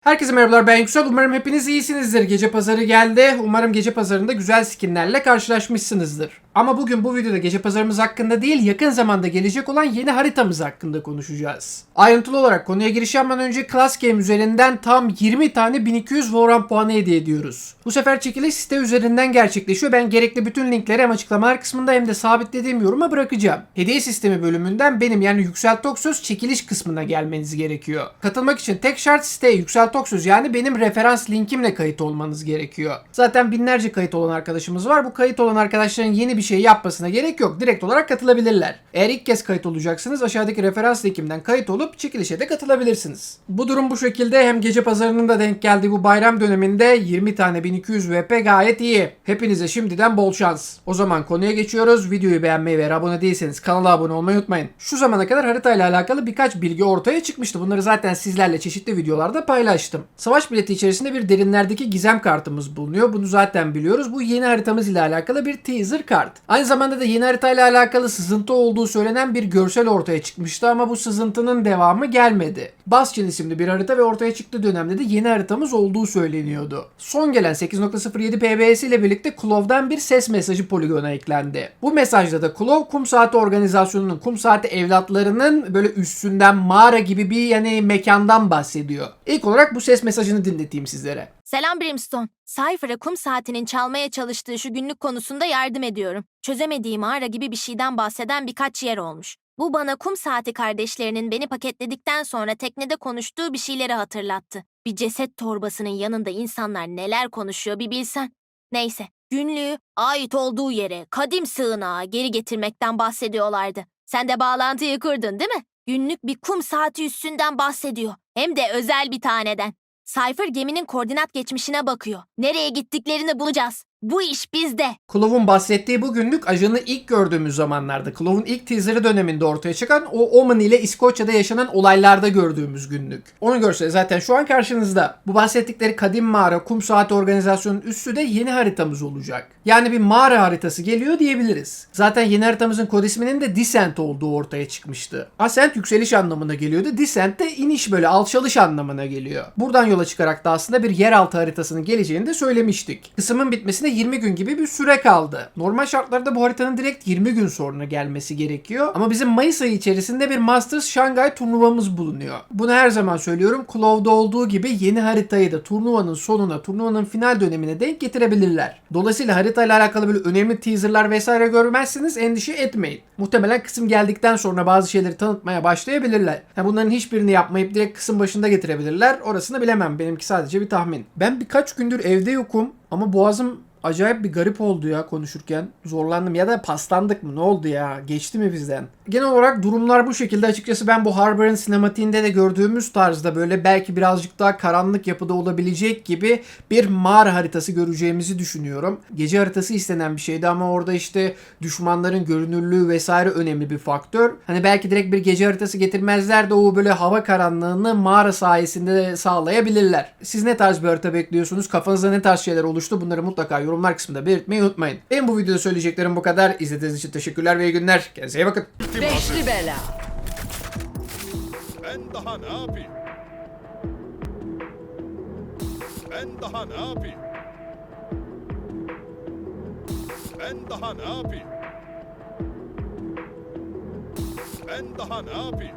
Herkese merhabalar ben Yüksel. Umarım hepiniz iyisinizdir. Gece pazarı geldi. Umarım gece pazarında güzel skinlerle karşılaşmışsınızdır. Ama bugün bu videoda gece pazarımız hakkında değil yakın zamanda gelecek olan yeni haritamız hakkında konuşacağız. Ayrıntılı olarak konuya giriş yapmadan önce Class Game üzerinden tam 20 tane 1200 Voran puanı hediye ediyoruz. Bu sefer çekiliş site üzerinden gerçekleşiyor. Ben gerekli bütün linkleri hem açıklamalar kısmında hem de sabitlediğim yoruma bırakacağım. Hediye sistemi bölümünden benim yani Yüksel Toksöz çekiliş kısmına gelmeniz gerekiyor. Katılmak için tek şart siteye Yüksel Toksöz yani benim referans linkimle kayıt olmanız gerekiyor. Zaten binlerce kayıt olan arkadaşımız var. Bu kayıt olan arkadaşların yeni bir şey yapmasına gerek yok. Direkt olarak katılabilirler. Eğer ilk kez kayıt olacaksınız aşağıdaki referans linkimden kayıt olup çekilişe de katılabilirsiniz. Bu durum bu şekilde hem gece pazarının da denk geldiği bu bayram döneminde 20 tane 1200 VP gayet iyi. Hepinize şimdiden bol şans. O zaman konuya geçiyoruz. Videoyu beğenmeyi ve abone değilseniz kanala abone olmayı unutmayın. Şu zamana kadar haritayla alakalı birkaç bilgi ortaya çıkmıştı. Bunları zaten sizlerle çeşitli videolarda paylaştım. Savaş bileti içerisinde bir derinlerdeki gizem kartımız bulunuyor. Bunu zaten biliyoruz. Bu yeni haritamız ile alakalı bir teaser kart. Aynı zamanda da yeni haritayla alakalı sızıntı olduğu söylenen bir görsel ortaya çıkmıştı ama bu sızıntının devamı gelmedi. Bastion isimli bir harita ve ortaya çıktığı dönemde de yeni haritamız olduğu söyleniyordu. Son gelen 8.07 PBS ile birlikte Clove'dan bir ses mesajı poligona eklendi. Bu mesajda da Clove kum saati organizasyonunun, kum saati evlatlarının böyle üstünden mağara gibi bir yani mekandan bahsediyor. İlk olarak bu ses mesajını dinleteyim sizlere. Selam Brimstone. Cypher'a kum saatinin çalmaya çalıştığı şu günlük konusunda yardım ediyorum. Çözemediği mağara gibi bir şeyden bahseden birkaç yer olmuş. Bu bana kum saati kardeşlerinin beni paketledikten sonra teknede konuştuğu bir şeyleri hatırlattı. Bir ceset torbasının yanında insanlar neler konuşuyor bir bilsen. Neyse, günlüğü ait olduğu yere, kadim sığınağa geri getirmekten bahsediyorlardı. Sen de bağlantıyı kurdun değil mi? Günlük bir kum saati üstünden bahsediyor. Hem de özel bir taneden. Cypher geminin koordinat geçmişine bakıyor. Nereye gittiklerini bulacağız. Bu iş bizde. Clove'un bahsettiği bu günlük ajanı ilk gördüğümüz zamanlarda Clove'un ilk teaserı döneminde ortaya çıkan o Omen ile İskoçya'da yaşanan olaylarda gördüğümüz günlük. Onu görseniz zaten şu an karşınızda. Bu bahsettikleri kadim mağara kum saati organizasyonun üssü de yeni haritamız olacak. Yani bir mağara haritası geliyor diyebiliriz. Zaten yeni haritamızın kod isminin de Descent olduğu ortaya çıkmıştı. Ascent yükseliş anlamına geliyordu. Descent de iniş böyle alçalış anlamına geliyor. Buradan yola çıkarak da aslında bir yeraltı haritasının geleceğini de söylemiştik. Kısımın bitmesine 20 gün gibi bir süre kaldı. Normal şartlarda bu haritanın direkt 20 gün sonra gelmesi gerekiyor. Ama bizim Mayıs ayı içerisinde bir Masters Şangay turnuvamız bulunuyor. Bunu her zaman söylüyorum. Clove'da olduğu gibi yeni haritayı da turnuvanın sonuna, turnuvanın final dönemine denk getirebilirler. Dolayısıyla haritayla alakalı böyle önemli teaserlar vesaire görmezsiniz endişe etmeyin. Muhtemelen kısım geldikten sonra bazı şeyleri tanıtmaya başlayabilirler. Ha, bunların hiçbirini yapmayıp direkt kısım başında getirebilirler. Orasını bilemem. Benimki sadece bir tahmin. Ben birkaç gündür evde yokum ama boğazım acayip bir garip oldu ya konuşurken. Zorlandım ya da paslandık mı ne oldu ya? Geçti mi bizden? Genel olarak durumlar bu şekilde. Açıkçası ben bu Harbor'ın sinematiğinde de gördüğümüz tarzda böyle belki birazcık daha karanlık yapıda olabilecek gibi bir mağara haritası göreceğimizi düşünüyorum. Gece haritası istenen bir şeydi ama orada işte düşmanların görünürlüğü vesaire önemli bir faktör. Hani belki direkt bir gece haritası getirmezler de o böyle hava karanlığını mağara sayesinde sağlayabilirler. Siz ne tarz bir harita bekliyorsunuz? Kafanızda ne tarz şeyler oluştu? Bunları mutlaka yorumlar kısmında belirtmeyi unutmayın. Benim bu videoda söyleyeceklerim bu kadar. İzlediğiniz için teşekkürler ve iyi günler. Kendinize iyi bakın. Beşli bela. Ben daha ne yapayım? Ben daha ne yapayım? Ben daha ne yapayım? Ben daha ne yapayım?